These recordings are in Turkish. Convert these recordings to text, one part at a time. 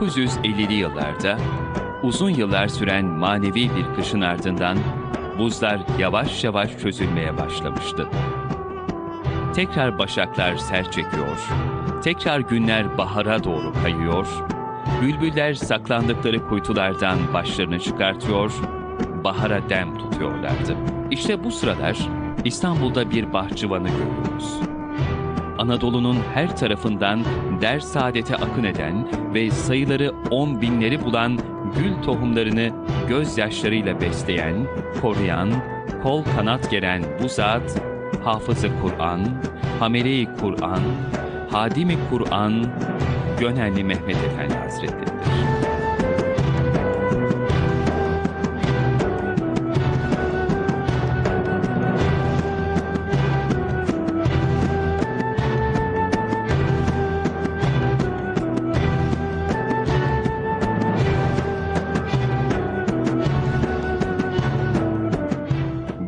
1950'li yıllarda uzun yıllar süren manevi bir kışın ardından buzlar yavaş yavaş çözülmeye başlamıştı. Tekrar başaklar ser çekiyor, tekrar günler bahara doğru kayıyor, bülbüller saklandıkları kuytulardan başlarını çıkartıyor, bahara dem tutuyorlardı. İşte bu sıralar İstanbul'da bir bahçıvanı görüyoruz. Anadolu'nun her tarafından der saadete akın eden ve sayıları on binleri bulan gül tohumlarını gözyaşlarıyla besleyen, koruyan, kol kanat geren bu zat, hafızı Kur'an, hamele-i Kur'an, hadimi Kur'an, Gönenli Mehmet Efendi Hazretleri'dir.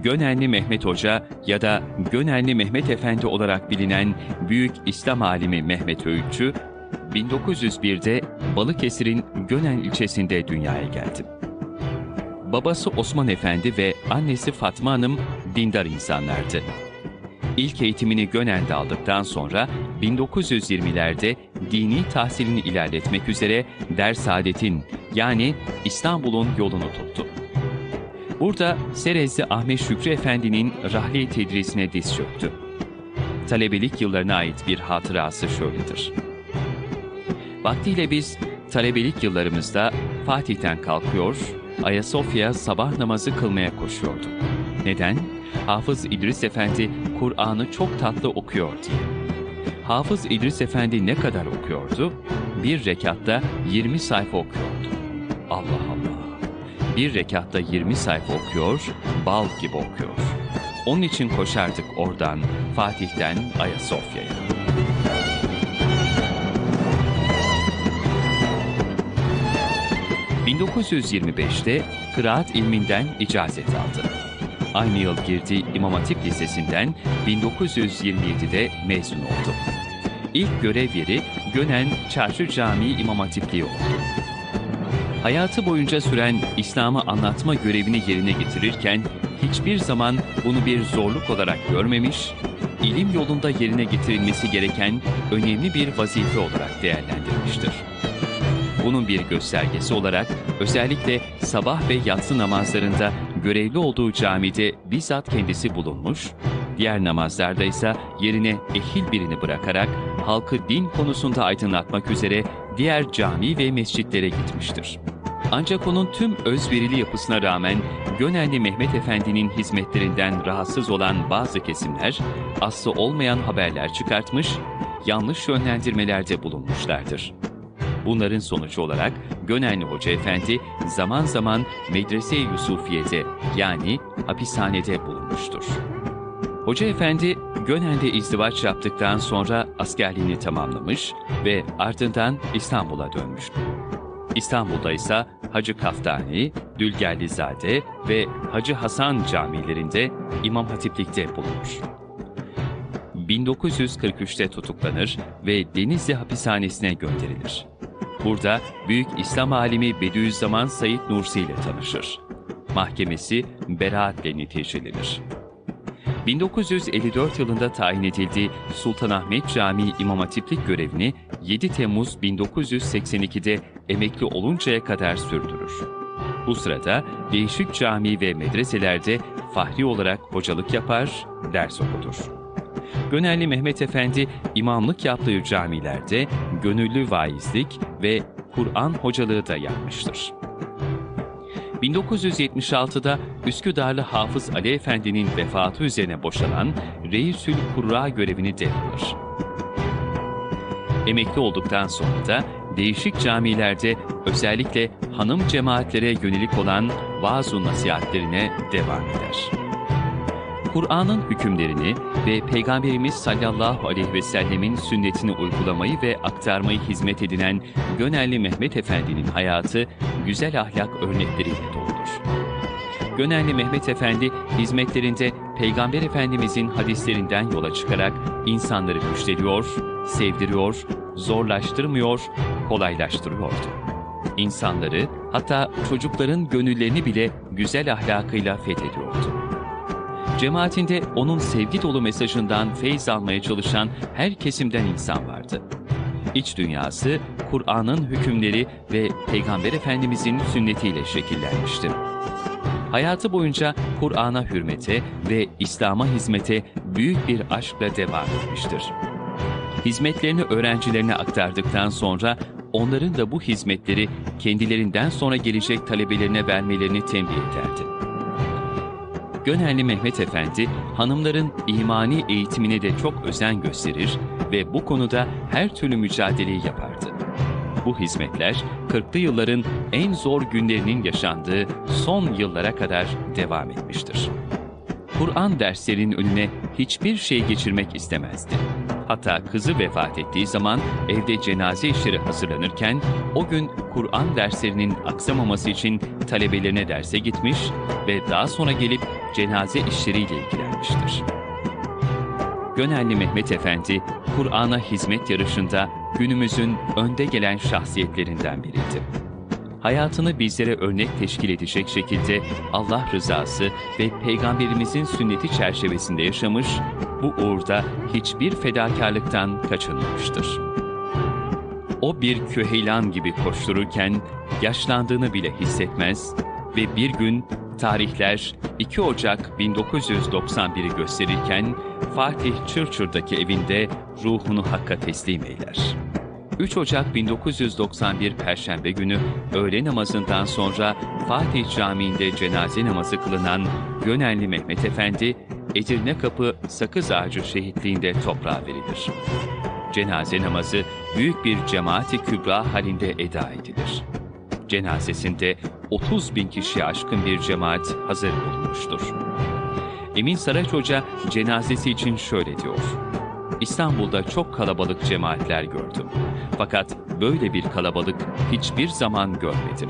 Gönenli Mehmet Hoca ya da Gönenli Mehmet Efendi olarak bilinen büyük İslam alimi Mehmet Öğütçü, 1901'de Balıkesir'in Gönen ilçesinde dünyaya geldi. Babası Osman Efendi ve annesi Fatma Hanım dindar insanlardı. İlk eğitimini Gönen'de aldıktan sonra 1920'lerde dini tahsilini ilerletmek üzere Dersaadet'in yani İstanbul'un yolunu tuttu. Burada Serezli Ahmet Şükrü Efendi'nin rahli tedrisine diz çöktü. Talebelik yıllarına ait bir hatırası şöyledir. Vaktiyle biz talebelik yıllarımızda Fatih'ten kalkıyor, Ayasofya sabah namazı kılmaya koşuyorduk. Neden? Hafız İdris Efendi Kur'an'ı çok tatlı okuyor diye. Hafız İdris Efendi ne kadar okuyordu? Bir rekatta 20 sayfa okuyordu. Allah! Bir rekatta 20 sayfa okuyor, bal gibi okuyor. Onun için koşardık oradan, Fatih'ten Ayasofya'ya. ...1925'te kıraat ilminden icazet aldı. Aynı yıl girdi İmam Hatip Lisesi'nden 1927'de mezun oldu. İlk görev yeri Gönen Çarşı Camii İmam Hatipliği oldu. Hayatı boyunca süren İslam'ı anlatma görevini yerine getirirken hiçbir zaman bunu bir zorluk olarak görmemiş, ilim yolunda yerine getirilmesi gereken önemli bir vazife olarak değerlendirmiştir. Bunun bir göstergesi olarak özellikle sabah ve yatsı namazlarında görevli olduğu camide bizzat kendisi bulunmuş, diğer namazlarda ise yerine ehil birini bırakarak halkı din konusunda aydınlatmak üzere diğer cami ve mescitlere gitmiştir. Ancak onun tüm özverili yapısına rağmen Gönenli Mehmet Efendi'nin hizmetlerinden rahatsız olan bazı kesimler aslı olmayan haberler çıkartmış, yanlış yönlendirmelerde bulunmuşlardır. Bunların sonucu olarak Gönenli Hoca Efendi zaman zaman Medrese-i Yusufiye'de yani hapishanede bulunmuştur. Hoca Efendi Gönen'de izdivaç yaptıktan sonra askerliğini tamamlamış ve ardından İstanbul'a dönmüştü. İstanbul'da ise Hacı Kaftani, Dülgerlizade ve Hacı Hasan camilerinde İmam Hatiplikte bulunur. 1943'te tutuklanır ve Denizli hapishanesine gönderilir. Burada Büyük İslam alimi Bediüzzaman Said Nursi ile tanışır. Mahkemesi beraatle neticelenir. 1954 yılında tayin edildiği Sultanahmet Camii İmam Hatiplik görevini 7 Temmuz 1982'de emekli oluncaya kadar sürdürür. Bu sırada değişik cami ve medreselerde fahri olarak hocalık yapar, ders okutur. Gönelli Mehmet Efendi imamlık yaptığı camilerde gönüllü vaizlik ve Kur'an hocalığı da yapmıştır. 1976'da Üsküdarlı Hafız Ali Efendi'nin vefatı üzerine boşalan Reisül Kurra görevini devralır. Emekli olduktan sonra da değişik camilerde özellikle hanım cemaatlere yönelik olan vaaz-ı nasihatlerine devam eder. Kur'an'ın hükümlerini ve Peygamberimiz sallallahu aleyhi ve sellemin sünnetini uygulamayı ve aktarmayı hizmet edinen Gönelli Mehmet Efendi'nin hayatı güzel ahlak örnekleriyle doludur. Gönelli Mehmet Efendi hizmetlerinde Peygamber Efendimizin hadislerinden yola çıkarak insanları müşteriyor, sevdiriyor, zorlaştırmıyor, kolaylaştırıyordu. İnsanları, hatta çocukların gönüllerini bile güzel ahlakıyla fethediyordu. Cemaatinde onun sevgi dolu mesajından feyz almaya çalışan her kesimden insan vardı. İç dünyası, Kur'an'ın hükümleri ve Peygamber Efendimizin sünnetiyle şekillenmiştir. Hayatı boyunca Kur'an'a hürmete ve İslam'a hizmete büyük bir aşkla devam etmiştir. Hizmetlerini öğrencilerine aktardıktan sonra onların da bu hizmetleri kendilerinden sonra gelecek talebelerine vermelerini tembih ederdi. Gönenli Mehmet Efendi, hanımların imani eğitimine de çok özen gösterir ve bu konuda her türlü mücadeleyi yapardı. Bu hizmetler 40'lı yılların en zor günlerinin yaşandığı son yıllara kadar devam etmiştir. Kur'an derslerinin önüne hiçbir şey geçirmek istemezdi. Hatta kızı vefat ettiği zaman evde cenaze işleri hazırlanırken o gün Kur'an derslerinin aksamaması için talebelerine derse gitmiş ve daha sonra gelip cenaze işleriyle ilgilenmiştir. Gönelli Mehmet Efendi, Kur'an'a hizmet yarışında günümüzün önde gelen şahsiyetlerinden biriydi. Hayatını bizlere örnek teşkil edecek şekilde Allah rızası ve Peygamberimizin sünneti çerçevesinde yaşamış, bu uğurda hiçbir fedakarlıktan kaçınmamıştır. O bir köheylan gibi koştururken yaşlandığını bile hissetmez ve bir gün tarihler 2 Ocak 1991'i gösterirken Fatih Çırçır'daki evinde ruhunu Hakk'a teslim eyler. 3 Ocak 1991 Perşembe günü öğle namazından sonra Fatih Camii'nde cenaze namazı kılınan Gönenli Mehmet Efendi, Edirne Kapı Sakız Ağacı şehitliğinde toprağa verilir. Cenaze namazı büyük bir cemaati kübra halinde eda edilir. Cenazesinde 30 bin kişiye aşkın bir cemaat hazır bulunmuştur. Emin Saraç Hoca cenazesi için şöyle diyor. İstanbul'da çok kalabalık cemaatler gördüm. Fakat böyle bir kalabalık hiçbir zaman görmedim.